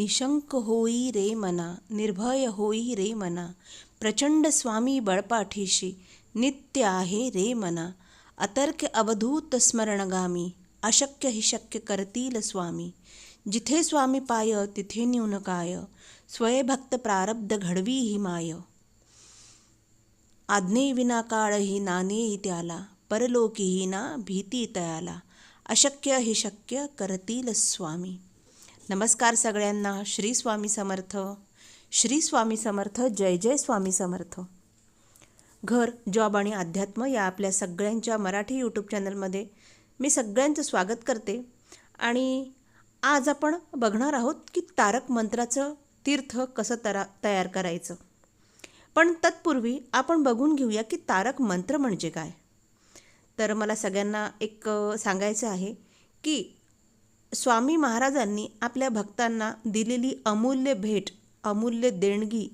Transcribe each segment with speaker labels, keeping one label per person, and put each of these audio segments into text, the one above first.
Speaker 1: निशंक होई रे मना, निर्भय होई रे मना, प्रचंड स्वामी बळपाठीशी नित्य आहे रे मना, अतर्क अवधूत स्मरणगामी, अशक्य हि शक्य करतील स्वामी. जिथे स्वामी पाय, तिथे न्यून काय, स्वयभक्त प्रारब्ध घडवी ही माय. आज्ञे विना काळही नानेही त्याला परलोकीही ना भीती तयाला, अशक्य हे शक्य करतील स्वामी. नमस्कार सगळ्यांना श्री स्वामी समर्थ. श्री स्वामी समर्थ जय जय स्वामी समर्थ. घर जॉब आणि अध्यात्म या आपल्या सगळ्यांच्या मराठी यूट्यूब चॅनलमध्ये मी सगळ्यांचं स्वागत करते. आणि आज आपण बघणार आहोत की तारक मंत्राचं तीर्थ कसं तरा तयार करायचं. पण तत्पूर्वी आपण बघून घेऊया की तारक मंत्र म्हणजे काय. तर मला सगळ्यांना एक सांगायचं आहे की स्वामी महाराजांनी आपल्या भक्तांना दिलेली अमूल्य भेट अमूल्य देणगी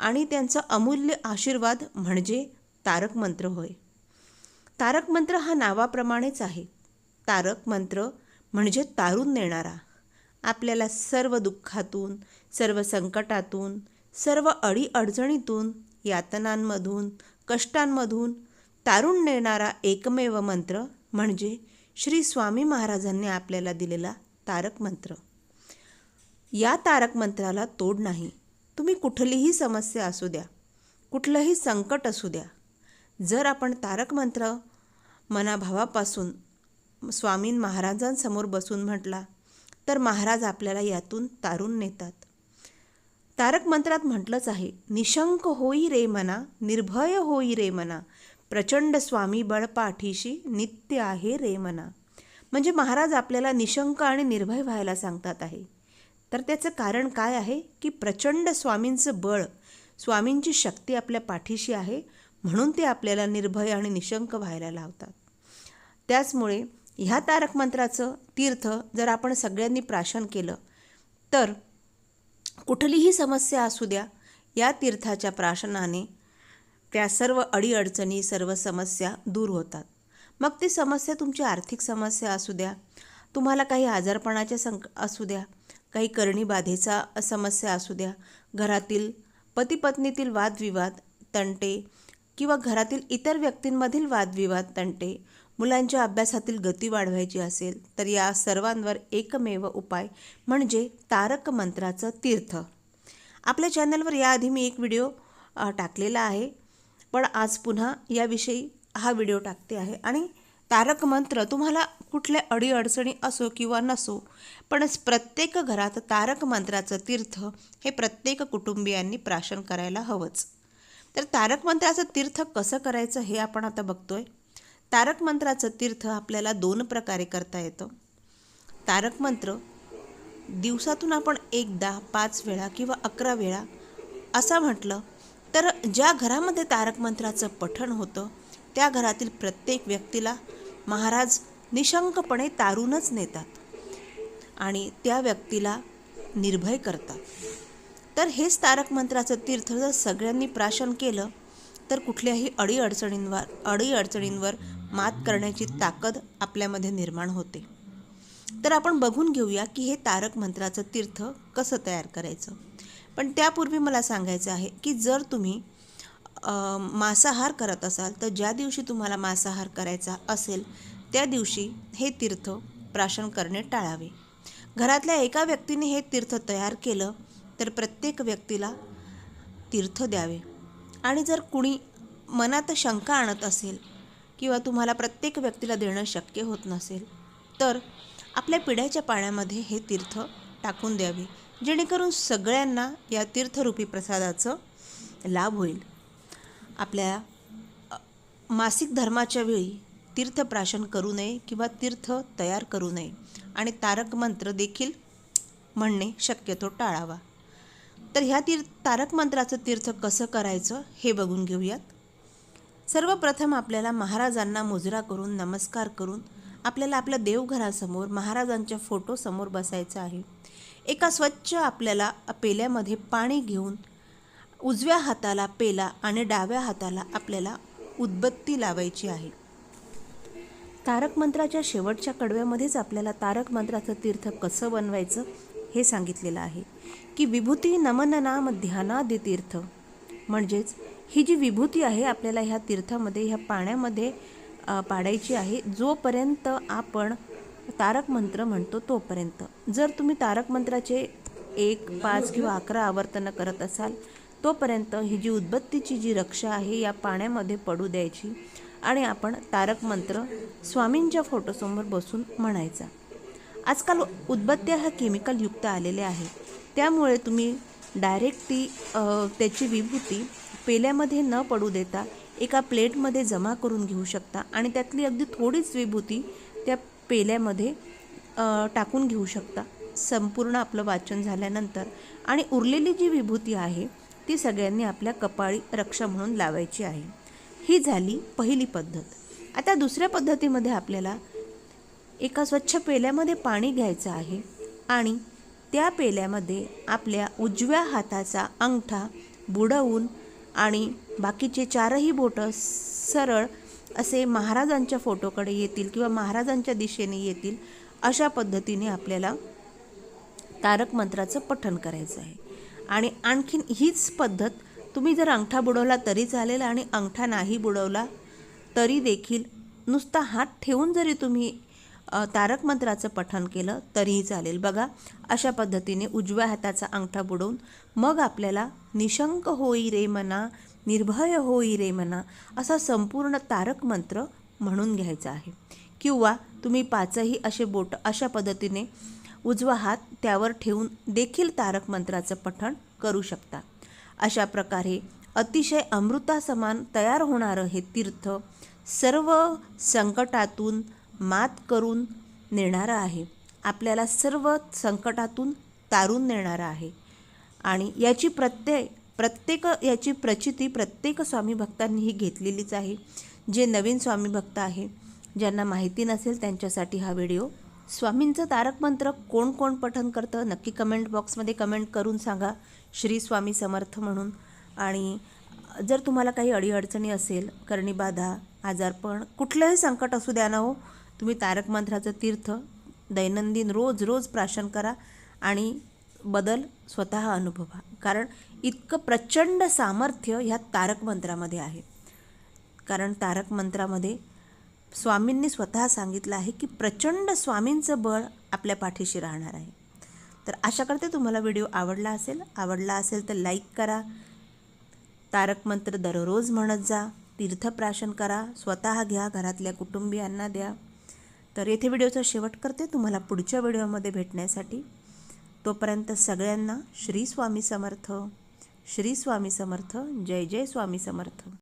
Speaker 1: आणि त्यांचा अमूल्य आशीर्वाद म्हणजे तारक मंत्र होय. तारक मंत्र हा नावाप्रमाणेच आहे. तारक मंत्र म्हणजे तारून नेणारा. आपल्याला सर्व दुःखातून सर्व संकटातून सर्व अडीअडचणीतून यातनांमधून कष्टांमधून तारून नेणारा एकमेव मंत्र म्हणजे श्री स्वामी महाराजांनी आपल्याला दिलेला तारक मंत्र. या तारक मंत्राला तोड नाही. तुम्ही कुठलीही समस्या असू द्या. कुठलंही संकट असू द्या. जर आपण तारक मंत्र मनाभावापासून स्वामी महाराजांसमोर बसून म्हटला तर महाराज आपल्याला यातून तारून नेतात. तारक मंत्रात म्हटलंच आहे निशंक होई रे मना निर्भय होई रे मना प्रचंड स्वामी बळ पाठीशी नित्य आहे रे मना. म्हणजे महाराज आपल्याला निशंक आणि निर्भय व्हायला सांगतात आहे. तर त्याचं कारण काय आहे? की प्रचंड स्वामींचं बळ स्वामींची शक्ती आपल्या पाठीशी आहे म्हणून ते आपल्याला निर्भय आणि निशंक व्हायला लावतात. त्याचमुळे ह्या तारक मंत्राचं तीर्थ जर आपण सगळ्यांनी प्राशन केलं तर कुठलीही समस्या असू द्या या तीर्थाच्या प्राशनाने त्या सर्व अडीअडचणी सर्व समस्या दूर होतात. मग ती समस्या तुमची आर्थिक समस्या असू द्या. तुम्हाला काही आजारपणाच्या संक असू द्या. काही करणीबाधेचा समस्या असू द्या. घरातील पतीपत्नीतील वादविवाद तंटे किंवा घरातील इतर व्यक्तींमधील वादविवाद तंटे मुलांच्या अभ्यासातील गती वाढवायची असेल तर या सर्वांवर एकमेव उपाय म्हणजे तारक मंत्राचं तीर्थ. आपल्या चॅनलवर याआधी मी एक व्हिडिओ टाकलेला आहे. पण आज पुन्हा याविषयी हा व्हिडिओ टाकते आहे. आणि तारक मंत्र तुम्हाला कुठल्या अडीअडचणी असो किंवा नसो पण प्रत्येक घरात तारक मंत्राचं तीर्थ हे प्रत्येक कुटुंबियांनी प्राशन करायला हवंच. तर तारक मंत्राचं तीर्थ कसं करायचं हे आपण आता बघतोय. तारक मंत्राचं तीर्थ आपल्याला दोन प्रकारे करता येतं. तारक मंत्र दिवसातून आपण एकदा पाच वेळा किंवा अकरा वेळा असं म्हटलं तर ज्या घरामध्ये तारक मंत्राचं पठण होतं त्या घरातील प्रत्येक व्यक्तीला महाराज निशंकपणे तारूनच नेतात आणि त्या व्यक्तीला निर्भय करतात. तर हेच तारक मंत्राचं तीर्थ. जर सगळ्यांनी प्राशन केलं तर कुठल्याही अडीअडचणींवर अडीअडचणींवर मात करण्याची ताकद आपल्यामध्ये निर्माण होते. तर आपण बघून घेऊया की हे तारक मंत्राचं तीर्थ कसं तयार करायचं. पण त्यापूर्वी मला सांगायचं आहे की जर तुम्ही मांसाहार करत असाल तर ज्या दिवशी तुम्हाला मांसाहार करायचा असेल त्या दिवशी हे तीर्थ प्राशन करणे टाळावे. घरातल्या एका व्यक्तीने हे तीर्थ तयार केलं तर प्रत्येक व्यक्तीला तीर्थ द्यावे. आणि जर कुणी मनात शंका आणत असेल किंवा तुम्हाला प्रत्येक व्यक्तीला देणं शक्य होत नसेल तर आपल्या पिढ्याच्या पाण्यामध्ये हे तीर्थ टाकून द्यावे. जेणेकरून सगळ्यांना या तीर्थरूपी प्रसादाचं लाभ होईल. आपल्या मासिक धर्माच्या वेळी तीर्थप्राशन करू नये किंवा तीर्थ तयार करू नये. आणि तारक मंत्र देखील म्हणणे शक्यतो टाळावा. तर ह्या तीर्थ तारक मंत्राचं तीर्थ कसं करायचं हे बघून घेऊयात. सर्वप्रथम आपल्याला महाराजांना मुजरा करून नमस्कार करून आपल्याला आपल्या देवघरासमोर महाराजांच्या फोटोसमोर बसायचं आहे. एका स्वच्छ आपल्याला पेल्यामध्ये पाणी घेऊन उजव्या हाताला पेला आणि डाव्या हाताला आपल्याला उदबत्ती लावायची आहे. तारक मंत्राच्या शेवटच्या कडव्यामध्येच आपल्याला तारक मंत्राचं तीर्थ कसं बनवायचं हे सांगितलेलं आहे. की विभूती नमननाम ध्यानादि तीर्थ. म्हणजेच ही जी विभूती आहे आपल्याला ह्या तीर्थामध्ये ह्या पाण्यामध्ये पाडायची आहे जोपर्यंत आपण तारक मंत्र म्हणतो तोपर्यंत. जर तुम्ही तारक मंत्राचे एक पाच किंवा अकरा आवर्तनं करत असाल तोपर्यंत ही जी उदबत्तीची जी रक्षा आहे या पाण्यामध्ये पडू द्यायची आणि आपण तारक मंत्र स्वामींच्या फोटोसमोर बसून म्हणायचा. आजकाल उदबत्त्या हा केमिकल युक्त आहे त्यामुळे तुम्ही डायरेक्ट ती त्याची विभूती पेल्यामध्ये न पडू देता एका प्लेटमध्ये जमा करून घेऊ शकता आणि त्यातली अगदी थोडीच विभूती त्या पेल्यामध्ये टाकून घेऊ शकता. संपूर्ण आपलं वाचन झाल्यानंतर. आणि उरलेली जी विभूती आहे ती सगळ्यांनी आपल्या कपाळी रक्षा म्हणून लावायची आहे. ही झाली पहिली पद्धत. आता दुसऱ्या पद्धतीमध्ये आपल्याला एका स्वच्छ पेल्यामध्ये पाणी घ्यायचं आहे आणि त्या पेल्यामध्ये आपल्या उजव्या हाताचा अंगठा बुडवून आणि बाकीचे चारही बोटं सरळ असे महाराजांच्या फोटोकडे येतील किंवा महाराजांच्या दिशेने येतील अशा पद्धतीने आपल्याला तारक मंत्राचं पठण करायचं आहे. आणि आणखीन हीच पद्धत तुम्ही जर अंगठा बुडवला तरी चालेल आणि अंगठा नाही बुडवला तरी देखील नुसता हात ठेवून जरी तुम्ही तारक मंत्राचं पठण केलं तरीही चालेल. बघा अशा पद्धतीने उजव्या हाताचा अंगठा बुडवून मग आपल्याला निशंक होई रे मना निर्भय होई रे मना असा संपूर्ण तारक मंत्र म्हणून घ्यायचा आहे. किंवा तुम्ही पाचही असे बोट अशा पद्धतीने उजवा हात त्यावर ठेवून देखील तारक मंत्राचं पठण करू शकता. अशा प्रकारे अतिशय अमृतासमान तयार होणारं हे तीर्थ सर्व संकटातून मात करून नेणारं आहे. आपल्याला सर्व संकटातून तारून नेणारं आहे. आणि याची प्रत्येक प्रत्येक याची प्रचिती प्रत्येक स्वामी भक्तांनी ही घेतलेलीच आहे. जे नवीन स्वामी भक्त आहे ज्यांना माहिती नसेल त्यांच्यासाठी हा व्हिडिओ स्वामींचं तारक मंत्र कोण कोण पठन करतं नक्की कमेंट बॉक्समध्ये कमेंट करून सांगा. श्री स्वामी समर्थ म्हणून. आणि जर तुम्हाला काही अडीअडचणी असेल करणी बाधा आजारपण कुठलंही संकट असू द्या ना हो तुम्ही तारक मंत्राचं तीर्थ दैनंदिन रोज रोज प्राशन करा आणि बदल स्वतः अनुभवा. कारण इतकं प्रचंड सामर्थ्य ह्या तारक मंत्रामध्ये आहे. कारण तारक मंत्रामध्ये स्वामींनी स्वतः सांगितलं आहे की प्रचंड स्वामींचं बळ आपल्या पाठीशी राहणार आहे. तर आशा करते तुम्हाला व्हिडिओ आवडला असेल. आवडला असेल तर लाईक करा. तारक मंत्र दररोज म्हणत जा. तीर्थप्राशन करा. स्वतः घ्या. घरातल्या कुटुंबियांना द्या. तर येथे व्हिडिओचा शेवट करते. तुम्हाला पुढच्या व्हिडिओमध्ये भेटण्यासाठी तोपर्यंत सगळ्यांना श्री स्वामी समर्थ. श्री स्वामी समर्थ. जय जय स्वामी समर्थ.